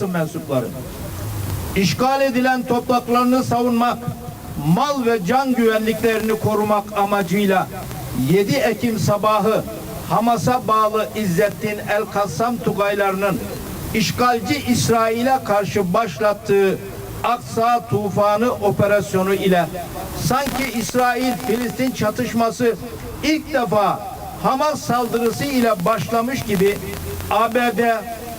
basın mensupları, işgal edilen topraklarını savunmak, mal ve can güvenliklerini korumak amacıyla 7 Ekim sabahı Hamas'a bağlı İzzettin El Kassam Tugaylarının işgalci İsrail'e karşı başlattığı Aksa Tufanı operasyonu ile sanki İsrail-Filistin çatışması ilk defa Hamas saldırısı ile başlamış gibi ABD,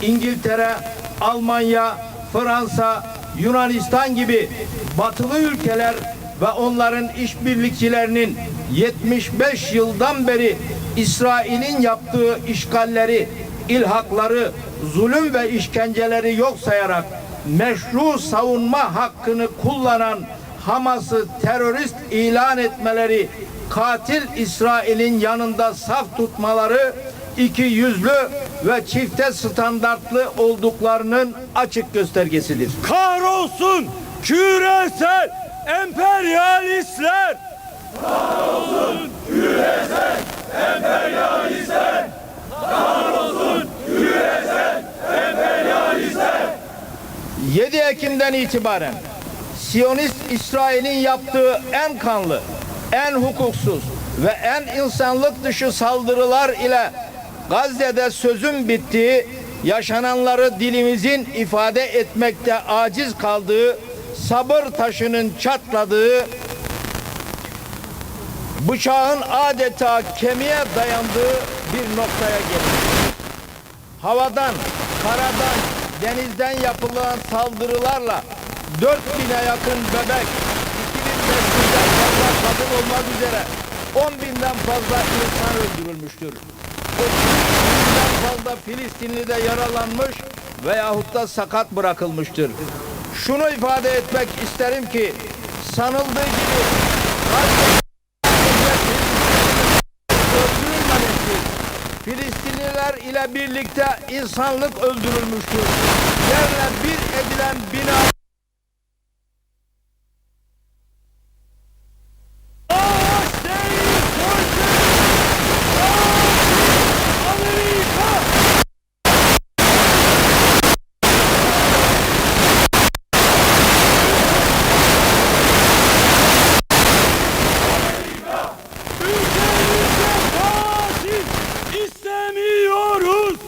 İngiltere, Almanya, Fransa, Yunanistan gibi batılı ülkeler ve onların işbirlikçilerinin 75 yıldan beri İsrail'in yaptığı işgalleri, ilhakları, zulüm ve işkenceleri yok sayarak meşru savunma hakkını kullanan Hamas'ı terörist ilan etmeleri, katil İsrail'in yanında saf tutmaları iki yüzlü ve çifte standartlı olduklarının açık göstergesidir. Kahrolsun küresel emperyalistler! 7 Ekim'den itibaren Siyonist İsrail'in yaptığı en kanlı, en hukuksuz ve en insanlık dışı saldırılar ile Gazze'de sözün bittiği, yaşananları dilimizin ifade etmekte aciz kaldığı, sabır taşının çatladığı, bıçağın adeta kemiğe dayandığı bir noktaya geldik havadan, karadan, denizden yapılan saldırılarla 4000'e yakın bebek, 2500'den fazla kadın olmak üzere 10 binden fazla insan öldürülmüştür. 30 binden fazla Filistinli de yaralanmış veyahut da sakat bırakılmıştır. Şunu ifade etmek isterim ki sanıldığı gibi. Filistinliler ile birlikte insanlık öldürülmüştür. Yerle bir edilen bina Savaş değil soykırım! Savaş! Amerika! Ülkemize faşist istemiyoruz!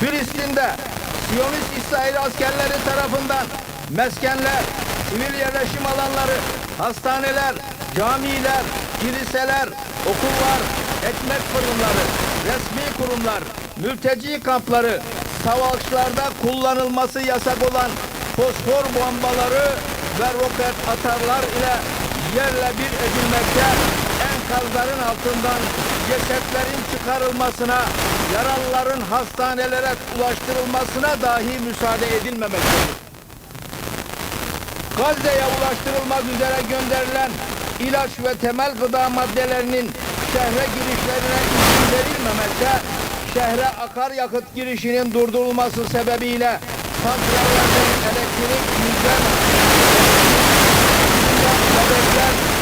Filistin'de Siyonist İsrail askerleri tarafından meskenler, sivil yerleşim alanları, hastaneler, camiler, kiliseler, okullar, ekmek fırınları, resmi kurumlar, mülteci kampları, savaşlarda kullanılması yasak olan fosfor bombaları ve roket atarlar ile yerle bir edilmekte enkazların altından cesetlerin çıkarılmasına, yaralıların hastanelere ulaştırılmasına dahi müsaade edilmemektedir. Gazze'ye ulaştırılmak üzere gönderilen ilaç ve temel gıda maddelerinin şehre girişlerine izin verilmemekte, şehre akaryakıt girişinin durdurulması sebebiyle santrallerden elektrik yüzden bebekler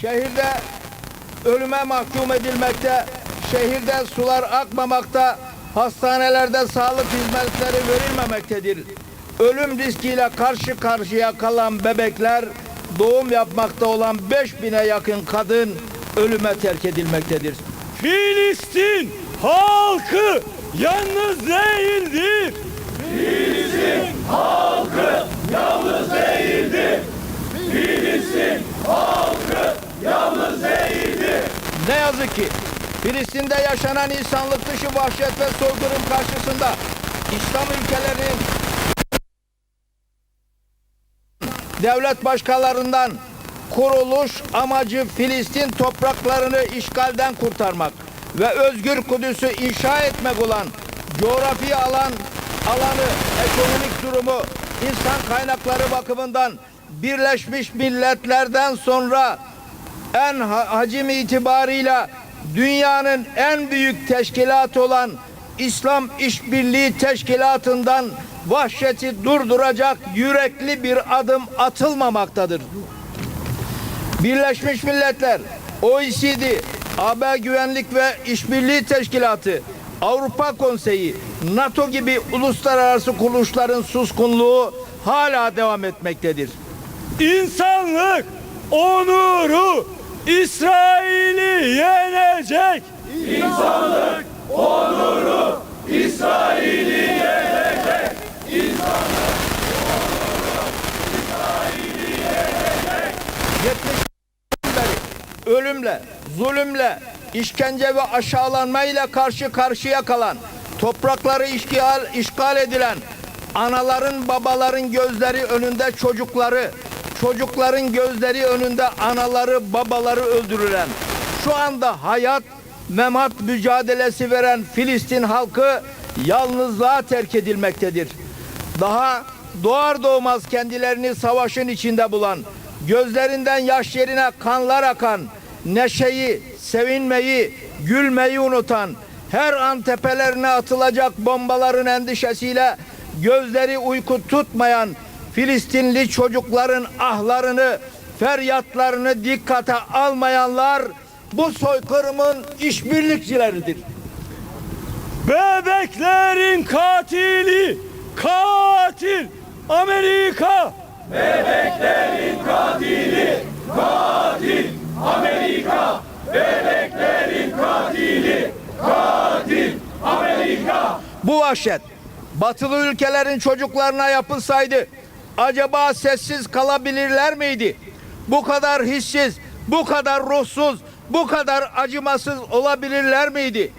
şehirde ölüme mahkum edilmekte, şehirde sular akmamakta, hastanelerde sağlık hizmetleri verilmemektedir. Ölüm riskiyle karşı karşıya kalan bebekler, doğum yapmakta olan 5000'e yakın kadın ölüme terk edilmektedir. Filistin halkı yalnız değildir. Ne yazık ki Filistin'de yaşanan insanlık dışı vahşet ve soykırım karşısında İslam ülkelerinin devlet başkalarından kuruluş amacı Filistin topraklarını işgalden kurtarmak ve özgür Kudüs'ü inşa etmek olan coğrafi alan alanı, ekonomik durumu, insan kaynakları bakımından Birleşmiş Milletler'den sonra en ha- hacim itibarıyla dünyanın en büyük teşkilatı olan İslam İşbirliği Teşkilatı'ndan vahşeti durduracak yürekli bir adım atılmamaktadır. Birleşmiş Milletler, OECD, AB Güvenlik ve İşbirliği Teşkilatı, Avrupa Konseyi, NATO gibi uluslararası kuruluşların suskunluğu hala devam etmektedir. İnsanlık onuru İsrail'i yenecek. İnsanlık onuru İsrail'i yenecek. beri ölümle, zulümle, işkence ve aşağılanmayla karşı karşıya kalan, toprakları işgal, işgal edilen, anaların babaların gözleri önünde çocukları, çocukların gözleri önünde anaları babaları öldürülen, şu anda hayat memat mücadelesi veren Filistin halkı yalnızlığa terk edilmektedir. Daha doğar doğmaz kendilerini savaşın içinde bulan, gözlerinden yaş yerine kanlar akan, neşeyi, sevinmeyi, gülmeyi unutan, her an tepelerine atılacak bombaların endişesiyle gözleri uyku tutmayan Filistinli çocukların ahlarını, feryatlarını dikkate almayanlar bu soykırımın işbirlikçileridir. Bebeklerin katili katil Amerika. Bebeklerin katili katil Amerika. Bebeklerin katili katil Amerika. Bu vahşet batılı ülkelerin çocuklarına yapılsaydı acaba sessiz kalabilirler miydi? Bu kadar hissiz, bu kadar ruhsuz, bu kadar acımasız olabilirler miydi?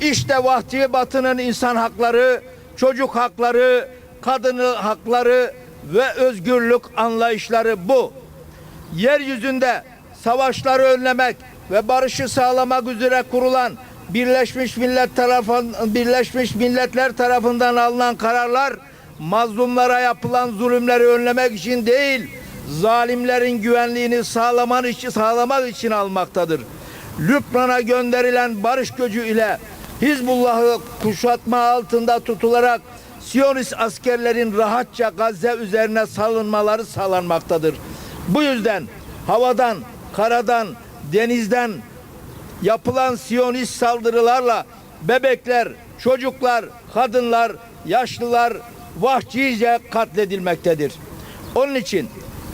İşte vahdi batının insan hakları, çocuk hakları, kadın hakları ve özgürlük anlayışları bu. Yeryüzünde savaşları önlemek ve barışı sağlamak üzere kurulan Birleşmiş Millet tarafın Birleşmiş Milletler tarafından alınan kararlar mazlumlara yapılan zulümleri önlemek için değil, zalimlerin güvenliğini sağlamak için sağlamak için almaktadır. Lübnan'a gönderilen barış gücü ile Hizbullah'ı kuşatma altında tutularak Siyonist askerlerin rahatça Gazze üzerine salınmaları sağlanmaktadır. Bu yüzden havadan, karadan, denizden yapılan Siyonist saldırılarla bebekler, çocuklar, kadınlar, yaşlılar vahşice katledilmektedir. Onun için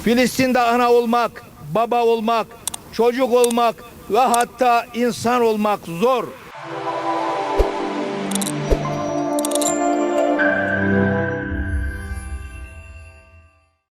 Filistin'de ana olmak, baba olmak, çocuk olmak ve hatta insan olmak zor.